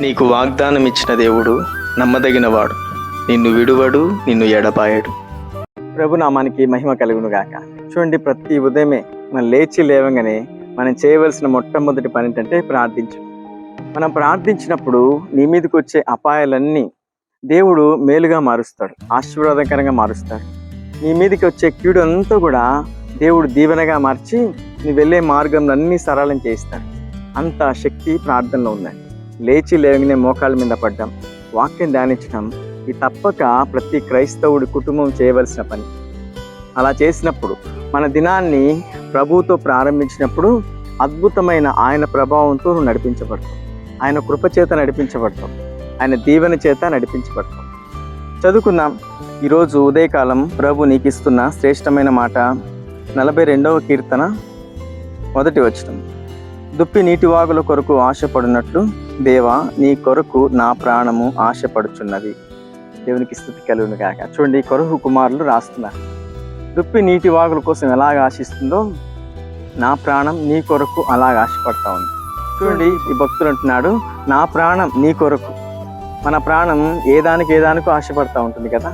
నీకు వాగ్దానం ఇచ్చిన దేవుడు నమ్మదగినవాడు. నిన్ను విడువడు నిన్ను ఎడపాయడు ప్రభు నామానికి మహిమ కలుగును గాక చూడండి ప్రతి ఉదయమే మనం లేచి లేవగానే మనం చేయవలసిన మొట్టమొదటి పని ఏంటంటే ప్రార్థించడం. మనం ప్రార్థించినప్పుడు నీ మీదకి వచ్చే అపాయాలన్నీ దేవుడు మేలుగా మారుస్తాడు ఆశీర్వాదకరంగా మారుస్తాడు. నీ మీదకి వచ్చే కీడు అంతా కూడా దేవుడు దీవెనగా మార్చి నీ వెళ్ళే మార్గంలో అన్ని సరళం చేయిస్తాడు. అంత శక్తి ప్రార్థనలో ఉందండి. లేచి లేవగానే మోకాళ్ళ మీద పడ్డాం. వాక్యం ధ్యానించడం ఇది తప్పక ప్రతి క్రైస్తవుడి కుటుంబం చేయవలసిన పని. అలా చేసినప్పుడు మన దినాన్ని ప్రభువుతో ప్రారంభించినప్పుడు అద్భుతమైన ఆయన ప్రభావంతో నడిపించబడతాం. ఆయన కృప చేత ఆయన దీవెన చేత నడిపించబడతాం. చదువుకుందాం. ఈరోజు ఉదయకాలం ప్రభు నీకు ఇస్తున్న శ్రేష్టమైన మాట నలభై రెండవ కీర్తన మొదటి వచనం. దుప్పి నీటి వాగుల కొరకు ఆశపడినట్లు దేవా నీ కొరకు నా ప్రాణము ఆశపడుచున్నది దేవునికి స్థుతి కలుగును కాక చూడండి ఈ కొరకు కుమారులు రాస్తున్నారు. దుప్పి నీటి వాగుల కోసం ఎలాగ ఆశిస్తుందో నా ప్రాణం నీ కొరకు అలాగ ఆశపడతా ఉంది. చూడండి ఈ భక్తులు అంటున్నాడు నా ప్రాణం నీ కొరకు. మన ప్రాణం ఏ దానికి ఆశపడతా ఉంటుంది కదా.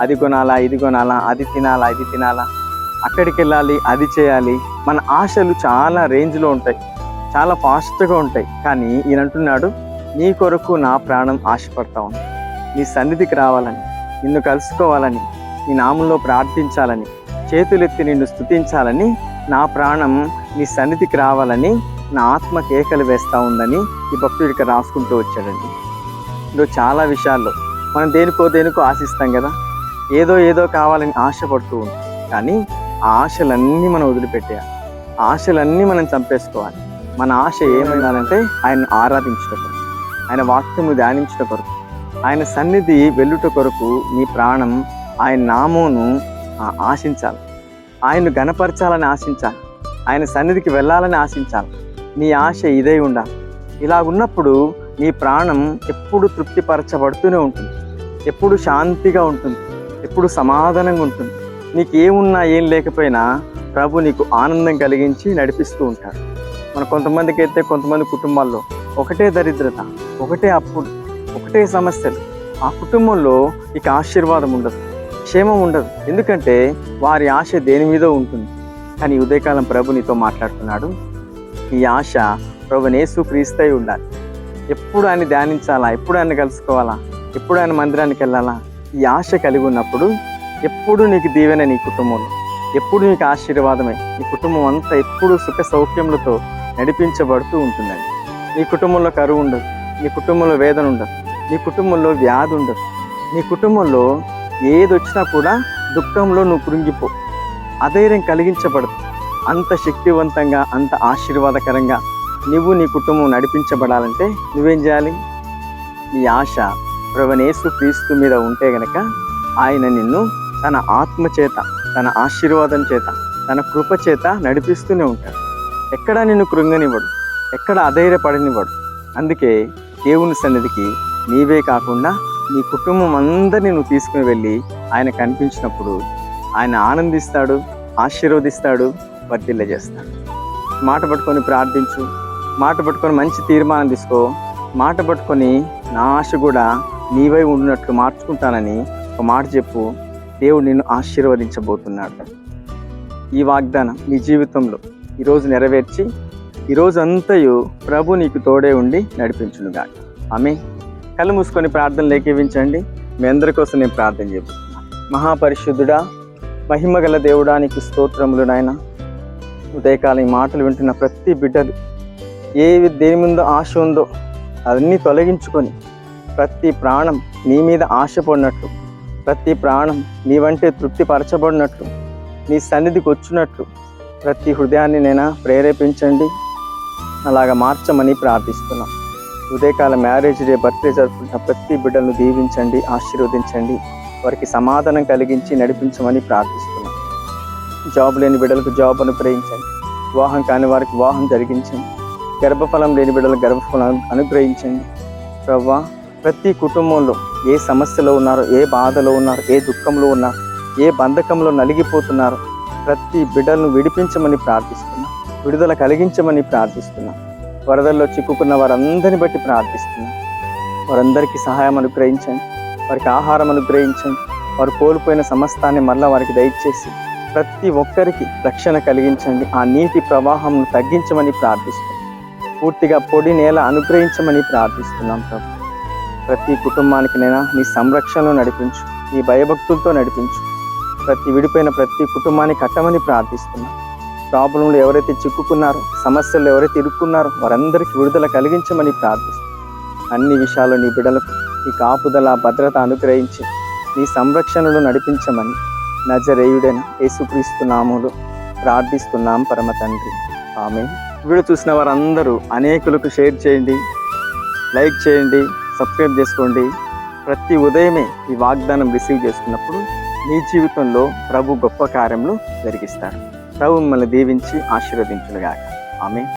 అది కొనాలా ఇది కొనాలా అది తినాలా ఇది తినాలా. అక్కడికి వెళ్ళాలి అది చేయాలి. మన ఆశలు చాలా రేంజ్లో ఉంటాయి. చాలా ఫాస్ట్గా ఉంటాయి. కానీ ఈయన అంటున్నాడు నీ కొరకు నా ప్రాణం ఆశపడతా ఉంది. నీ సన్నిధికి రావాలని నిన్ను కలుసుకోవాలని నీ నామంలో ప్రార్థించాలని చేతులెత్తి నిన్ను స్తుతించాలని నా ప్రాణం నీ సన్నిధికి రావాలని నా ఆత్మ కేకలు వేస్తూ ఉందని ఈ భక్తుడు ఇక్కడ రాసుకుంటూ వచ్చాడండి. ఇందులో చాలా విషయాల్లో మనం దేనికో దేనికో ఆశిస్తాం కదా. ఏదో ఏదో కావాలని ఆశపడుతూ ఉంటాం. కానీ ఆ ఆశలన్నీ మనం వదిలిపెట్టేయాలి. ఆశలన్నీ మనం చంపేసుకోవాలి. మన ఆశ ఏమైందంటే ఆయన ఆరాధించట కొరకు ఆయన వాక్యము ధ్యానించుట కొరకు ఆయన సన్నిధి వెళ్ళుట కొరకు నీ ప్రాణం ఆయన నామమును ఆశించాలి. ఆయన్ను గణపరచాలని ఆశించాలి. ఆయన సన్నిధికి వెళ్ళాలని ఆశించాలి. నీ ఆశ ఇదే ఉండాలి. ఇలా ఉన్నప్పుడు నీ ప్రాణం ఎప్పుడు తృప్తిపరచబడుతూనే ఉంటుంది. ఎప్పుడు శాంతిగా ఉంటుంది. ఎప్పుడు సమాధానంగా ఉంటుంది. నీకు ఏమున్నా ఏం లేకపోయినా ప్రభు నీకు ఆనందం కలిగించి నడిపిస్తూ ఉంటాడు. మన కొంతమందికి అయితే కొంతమంది కుటుంబాల్లో ఒకటే దరిద్రత ఒకటే అప్పులు ఒకటే సమస్యలు. ఆ కుటుంబంలో ఇక ఆశీర్వాదం ఉండదు క్షేమం ఉండదు. ఎందుకంటే వారి ఆశ దేని మీదో ఉంటుంది. కానీ ఉదయకాలం ప్రభు నీతో మాట్లాడుతున్నాడు. ఈ ఆశ ప్రభు నేసు క్రీస్తై ఉండాలి. ఎప్పుడు ఆయన ధ్యానించాలా? ఎప్పుడు ఆయన కలుసుకోవాలా? ఎప్పుడు ఆయన మందిరానికి వెళ్ళాలా? ఈ ఆశ కలిగి ఉన్నప్పుడు ఎప్పుడు నీకు దీవెన నీ కుటుంబంలో? ఎప్పుడు నీకు ఆశీర్వాదమే? నీ కుటుంబం అంతా ఎప్పుడు సుఖ సౌఖ్యములతో నడిపించబడుతూ ఉంటుందండి. నీ కుటుంబంలో కరువు ఉండదు నీ కుటుంబంలో వేదన ఉండదు నీ కుటుంబంలో వ్యాధి ఉండదు. నీ కుటుంబంలో ఏది వచ్చినా కూడా దుఃఖంలో నువ్వు కృంగిపో. అధైర్యం కలిగించబడదు. అంత శక్తివంతంగా అంత ఆశీర్వాదకరంగా నువ్వు నీ కుటుంబం నడిపించబడాలంటే నువ్వేం చేయాలి? నీ ఆశ ప్రవణేసు క్రీస్తు మీద ఉంటే గనక ఆయన నిన్ను తన ఆత్మ చేత తన ఆశీర్వాదం చేత తన కృప చేత నడిపిస్తూనే ఉంటాడు. ఎక్కడా నిన్ను కృంగనివ్వడు ఎక్కడ అధైర్యపడనివ్వడు. అందుకే దేవుని సన్నిధికి నీవే కాకుండా నీ కుటుంబం అందరినీ నువ్వు తీసుకుని వెళ్ళి ఆయన కనిపించినప్పుడు ఆయన ఆనందిస్తాడు ఆశీర్వదిస్తాడు వర్తిల్లజేస్తాడు మాట పట్టుకొని ప్రార్థించు మాట పట్టుకొని మంచి తీర్మానం తీసుకో మాట పట్టుకొని నా ఆశ కూడా నీవై ఉండినట్లు మార్చుకుంటానని ఒక మాట చెప్పు దేవుడు నిన్ను ఆశీర్వదించబోతున్నాడు. ఈ వాగ్దానం నీ జీవితంలో ఈరోజు నెరవేర్చి ఈరోజు అంతయు ప్రభు నీకు తోడే ఉండి నడిపించునుగా ఆమె కళ్ళు మూసుకొని ప్రార్థనలు లేకేవించండి మీ అందరి కోసం నేను ప్రార్థన చేస్తున్నాను. మహాపరిశుద్ధుడా మహిమగల దేవుడా నీకు స్తోత్రములు నాయన. ఉదయకాలం ఈ మాటలు వింటున్న ప్రతి బిడ్డలు ఏ దేని ముందో ఆశ ఉందో అవన్నీ తొలగించుకొని ప్రతి ప్రాణం నీ మీద ఆశపడినట్లు ప్రతి ప్రాణం నీవంటే తృప్తిపరచబడినట్లు నీ సన్నిధికి వచ్చినట్లు ప్రతి హృదయాన్ని నేను ప్రేరేపించండి? అలాగ మార్చమని ప్రార్థిస్తున్నాం. ఉదయకాల మ్యారేజ్ డే బర్త్డే జరుపుకుంటున్న ప్రతి బిడ్డలను దీవించండి ఆశీర్వదించండి వారికి సమాధానం కలిగించి నడిపించమని ప్రార్థిస్తున్నాం. జాబ్ లేని బిడ్డలకు జాబ్ అనుగ్రహించండి. వివాహం కాని వారికి వివాహం జరిగించండి. గర్భఫలం లేని బిడ్డలకు గర్భఫలం అనుగ్రహించండి. ప్రవ్వా ప్రతి కుటుంబంలో ఏ సమస్యలో ఉన్నారో ఏ బాధలో ఉన్నారో ఏ దుఃఖంలో ఉన్నారో ఏ బంధకంలో నలిగిపోతున్నారో ప్రతి బిడ్డలను విడిపించమని ప్రార్థిస్తున్నాం విడుదల కలిగించమని ప్రార్థిస్తున్నాం వరదల్లో చిక్కుకున్న వారందరిని బట్టి ప్రార్థిస్తున్నాం. వారందరికీ సహాయం అనుగ్రహించండి వారికి ఆహారం అనుగ్రహించండి వారు కోల్పోయిన సమస్తాన్ని మరలా వారికి దయచేసి ప్రతి ఒక్కరికి రక్షణ కలిగించండి ఆ నీటి ప్రవాహంను తగ్గించమని ప్రార్థిస్తున్నాం. పూర్తిగా పొడి నేల అనుగ్రహించమని ప్రార్థిస్తున్నాం ప్రభు. ప్రతి కుటుంబానికి నైనా నీ సంరక్షణలో నడిపించు నీ భయభక్తులతో నడిపించు. ప్రతి విడిపోయిన ప్రతి కుటుంబాన్ని కట్టమని ప్రార్థిస్తున్నాం. ప్రాబ్లంలో ఎవరైతే చిక్కుకున్నారో సమస్యలు ఎవరైతే ఇరుక్కున్నారో వారందరికీ విడుదల కలిగించమని ప్రార్థిస్తున్నాం. అన్ని విషయాలు నీ బిడలకు నీ కాపుదల భద్రత అనుగ్రహించి నీ సంరక్షణలో నడిపించమని నజరేయుడైన యేసుక్రీస్తు ప్రార్థిస్తున్నాం పరమ తండ్రి. ఆమె వీడియో చూసిన వారందరూ అనేకులకు షేర్ చేయండి లైక్ చేయండి సబ్స్క్రైబ్ చేసుకోండి. ప్రతి ఉదయమే ఈ వాగ్దానం రిసీవ్ చేసుకున్నప్పుడు మీ జీవితంలో ప్రభు గొప్ప కార్యములు జరిగిస్తారు. ప్రభు మిమ్మల్ని దీవించి ఆశీర్వదించునుగాక. ఆమె